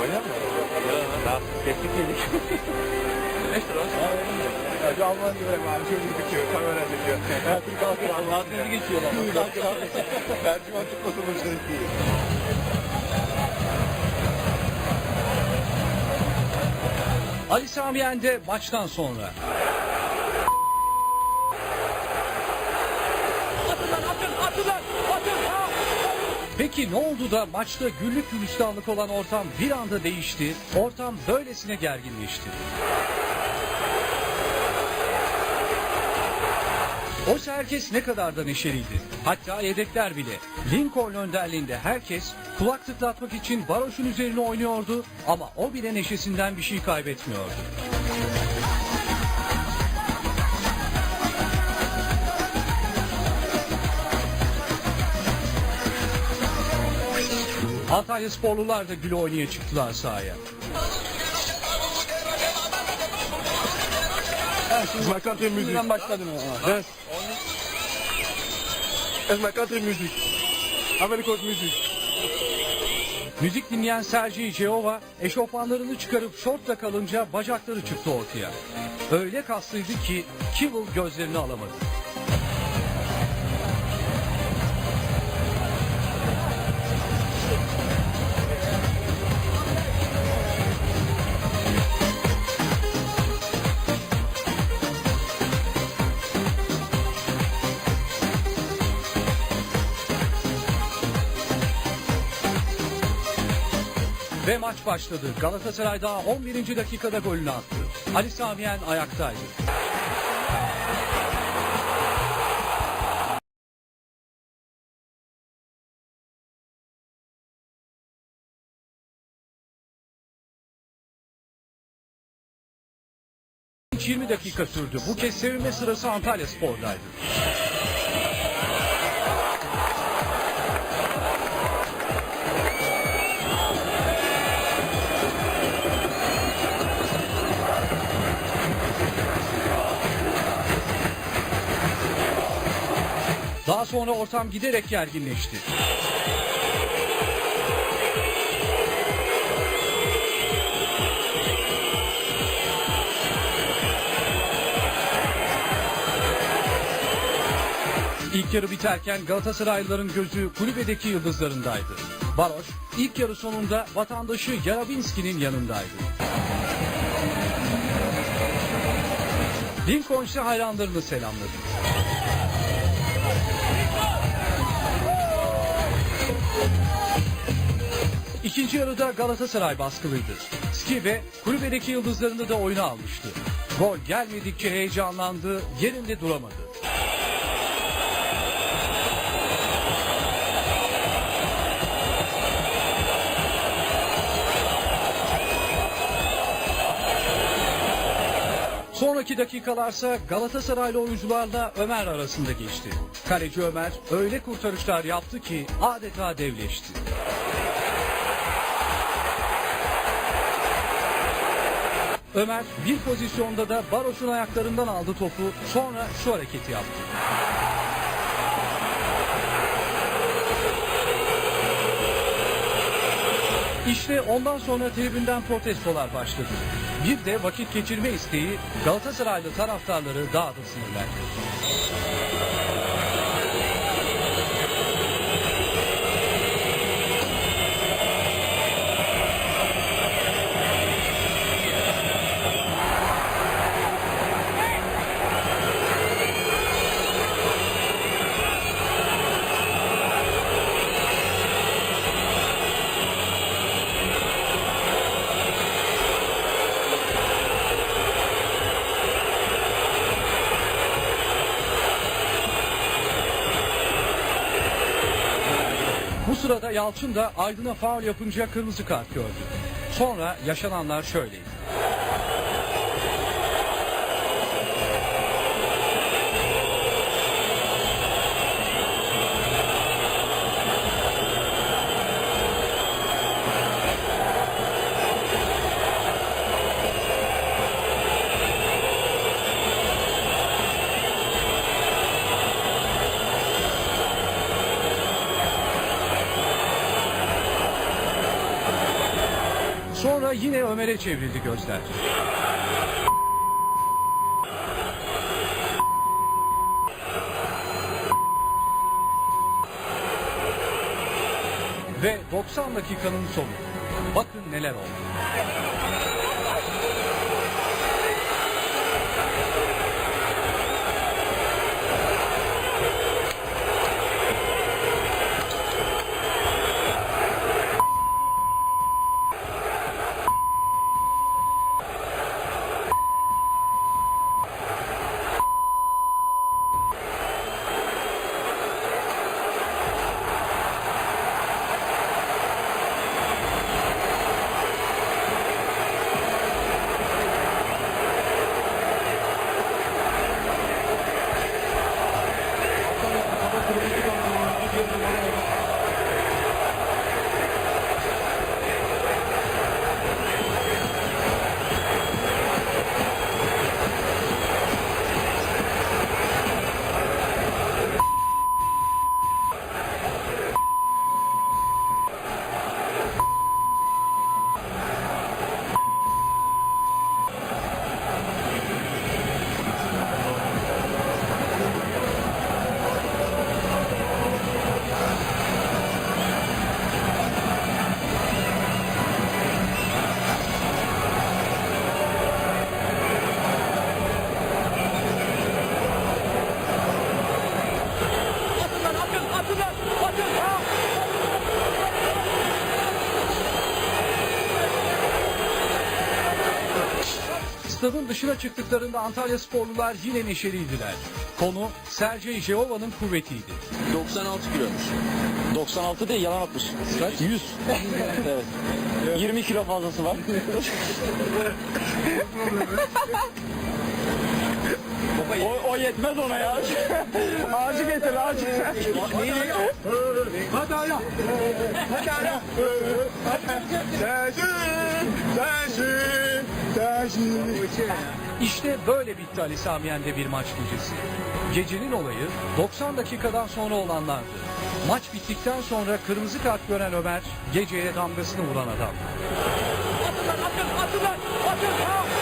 Oynar mı? Daha tepki yedik. Ne? Ya şu Alman gibi abi dikiyor, kamera dikiyor. Her türlü kalkıyor Alman diye. geçiyorlar. Tercüman tutmasın hoşuna değil. Ali Sami Yen de maçtan sonra. Atın lan atın atın lan atın. Ha! Peki ne oldu da maçta güllük gülistanlık olan ortam bir anda değişti, ortam böylesine gerginleşti. Oysa herkes ne kadar da neşeliydi. Hatta yedekler bile. Lincoln önderliğinde herkes kulak tıklatmak için varoşun üzerine oynuyordu ama o bile neşesinden bir şey kaybetmiyordu. Antalya sporlular da güle oynaya çıktılar sahaya. It's my country music. Başladım. Yes. It's my country music. Müzik dinleyen Sergei Jehovah eşofmanlarını çıkarıp şortla kalınca bacakları çıktı ortaya. Öyle kaslıydı ki Kivil gözlerini alamadı. Ve maç başladı. Galatasaray daha 11. dakikada golünü attı. Ali Sami Yen ayaktaydı. İlk 20 dakika sürdü. Bu kez sevinme sırası Antalya Spor'daydı. Daha sonra ortam giderek gerginleşti. İlk yarı biterken Galatasaraylıların gözü kulübedeki yıldızlarındaydı. Baroş ilk yarı sonunda vatandaşı Yarabinski'nin yanındaydı. Lincoln ise hayranlarını selamladı. İkinci yarıda Galatasaray baskılıydı. Skive kulübedeki yıldızlarını da oyuna almıştı. Gol gelmedikçe heyecanlandı, yerinde duramadı. Sonraki dakikalarsa Galatasaraylı oyuncularla Ömer arasında geçti. Kaleci Ömer öyle kurtarışlar yaptı ki adeta devleşti. Ömer bir pozisyonda da Baroş'un ayaklarından aldı topu sonra şu hareketi yaptı. İşte ondan sonra tribünden protestolar başladı. Bir de vakit geçirme isteği Galatasaraylı taraftarları daha da sinirlendi. Bu sırada Yalçın da Aydın'a faul yapınca kırmızı kart gördü. Sonra yaşananlar şöyleydi. Sonra yine Ömer'e çevrildi gözler. Ve 90 dakikanın sonu. Bakın neler oldu. Stadın dışına çıktıklarında Antalya sporlular yine neşeliydiler. Konu Sergey Jehova'nın kuvvetiydi. 96 kilo. 96 değil yalan atmış. Kaç? 100. evet. 20 kilo fazlası var. o, o yetmez ona ya. ağacı getir ağacı. Hadi hala. Hadi hala. İşte böyle bitti Ali Samiyen'de bir maç gecesi. Gecenin olayı 90 dakikadan sonra olanlardı. Maç bittikten sonra kırmızı kart gören Ömer geceye damgasını vuran adam. Atın lan atın atın lan atın.